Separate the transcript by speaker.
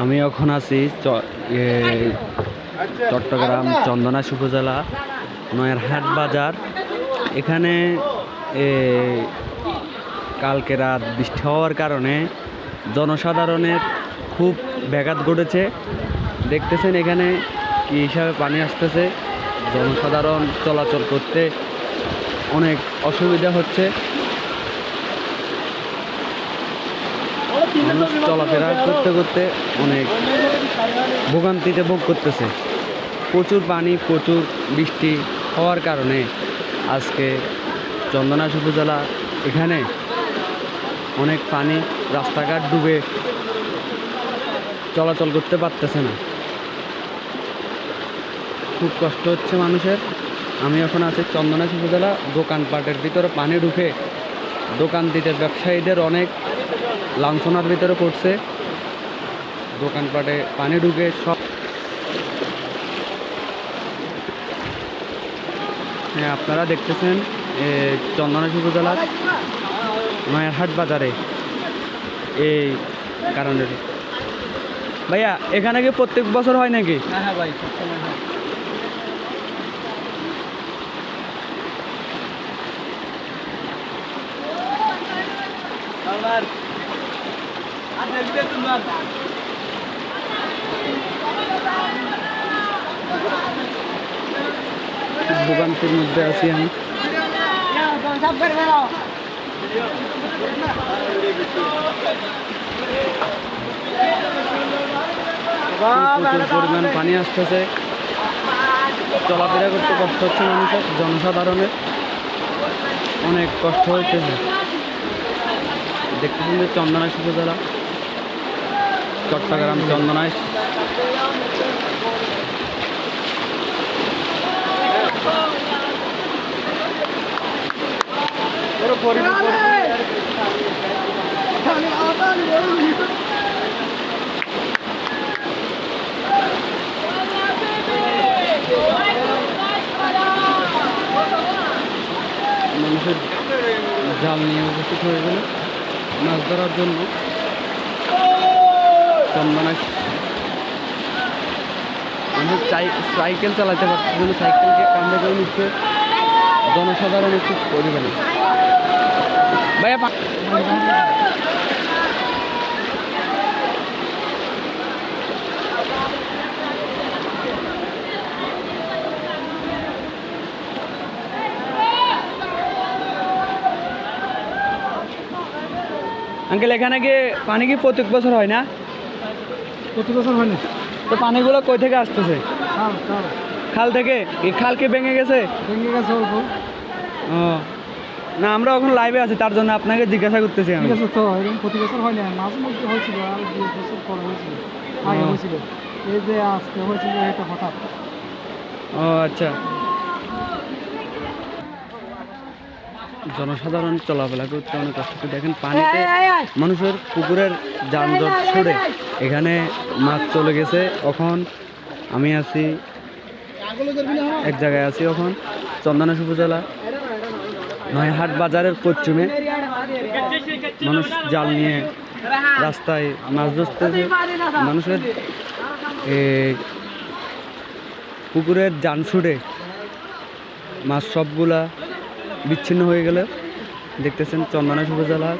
Speaker 1: আমি এখন আছি চট্টগ্রাম চন্দনাশ উপজেলা নয়ারহাট বাজার। এখানে কালকে রাত বৃষ্টি হওয়ার কারণে জনসাধারণের খুব ব্যাঘাত ঘটেছে। দেখতেছেন এখানে কি হিসাবে পানি আসতেছে। জনসাধারণ চলাচল করতে অনেক অসুবিধা হচ্ছে। মানুষ চলাফেরা করতে করতে অনেক ভোগান্তিতে ভোগ করতেছে। প্রচুর পানি, প্রচুর বৃষ্টি হওয়ার কারণে আজকে চন্দনাশ উপজেলা এখানে অনেক পানি রাস্তাঘাট ডুবে চলাচল করতে পারতেছে না। খুব কষ্ট হচ্ছে মানুষের। আমি এখন আছি চন্দনাশ উপজেলা, দোকানপাটের ভিতরে পানি ঢুকে দোকান দিতে ব্যবসায়ীদের অনেক লাঞ্ছনার ভিতরে পড়ছে। দোকানপাটে পানি ঢুকে সব হ্যাঁ আপনারা দেখতেছেন চন্দনাশ উপজেলার নয়ারহাট বাজারে এই কারণে। ভাইয়া, এখানে কি প্রত্যেক বছর হয় নাকি?
Speaker 2: হ্যাঁ হ্যাঁ ভাই হয়।
Speaker 1: ভোগান্তির মধ্যে আছি আমি। পরিমাণ পানি আসতেছে। চলাফেরা করতে কষ্ট হচ্ছে মানুষের, জনসাধারণের। অনেক কষ্ট হইতেছে। দেখতেছেন যে চন্দনাইশ উপজেলা চট্টগ্রাম চন্দনাইশ। মানুষের জাল নিয়ে উপস্থিত হয়ে গেল। মাছ ধরার জন্য চন্দনাইশ মানুষ সাইকেল চালাতে পারছে না সাইকেলকে কান্দে করে নিচ্ছে জনসাধারণের খুব পরিমাণে ভাইয়া আঙ্কেল, এখানে কি পানি কি প্রত্যেক বছর হয় না?
Speaker 2: প্রতি বছর
Speaker 1: তো পানিগুলো কই থেকে আসতেছে?
Speaker 2: খাল
Speaker 1: থেকে? এই খাল কি ভেঙে গেছে?
Speaker 2: ভেঙে গেছে অল্প।
Speaker 1: ও। না আমরা এখন লাইভে আছি তার জন্য আপনাকে জিজ্ঞাসা করতেছি আমি।
Speaker 2: ঠিক আছে তো এরকম প্রতি বছর হয় না মাঝে মধ্যে হয়েছিল আর দু বছর পর হয়েছিল আগে হয়েছিল। এই যে আজকে হয়েছিল এটা হঠাৎ।
Speaker 1: ও আচ্ছা। জনসাধারণ চলাফেরা করতে অনেক কষ্ট করে। দেখেন পানিতে মানুষের পুকুরের যানজট ছড়ে এখানে মাছ চলে গেছে এখন। আমি আছি এক জায়গায় আছি এখন চন্দনাশ উপজেলা নয়হাট বাজারের পশ্চিমে। মানুষ জাল নিয়ে রাস্তায় মাছ ধরতেছে। মানুষের পুকুরের যান ছুটে। মাছ সবগুলা বিচ্ছিন্ন হয়ে গেলে দেখতেছেন চন্দনাশ উপজেলার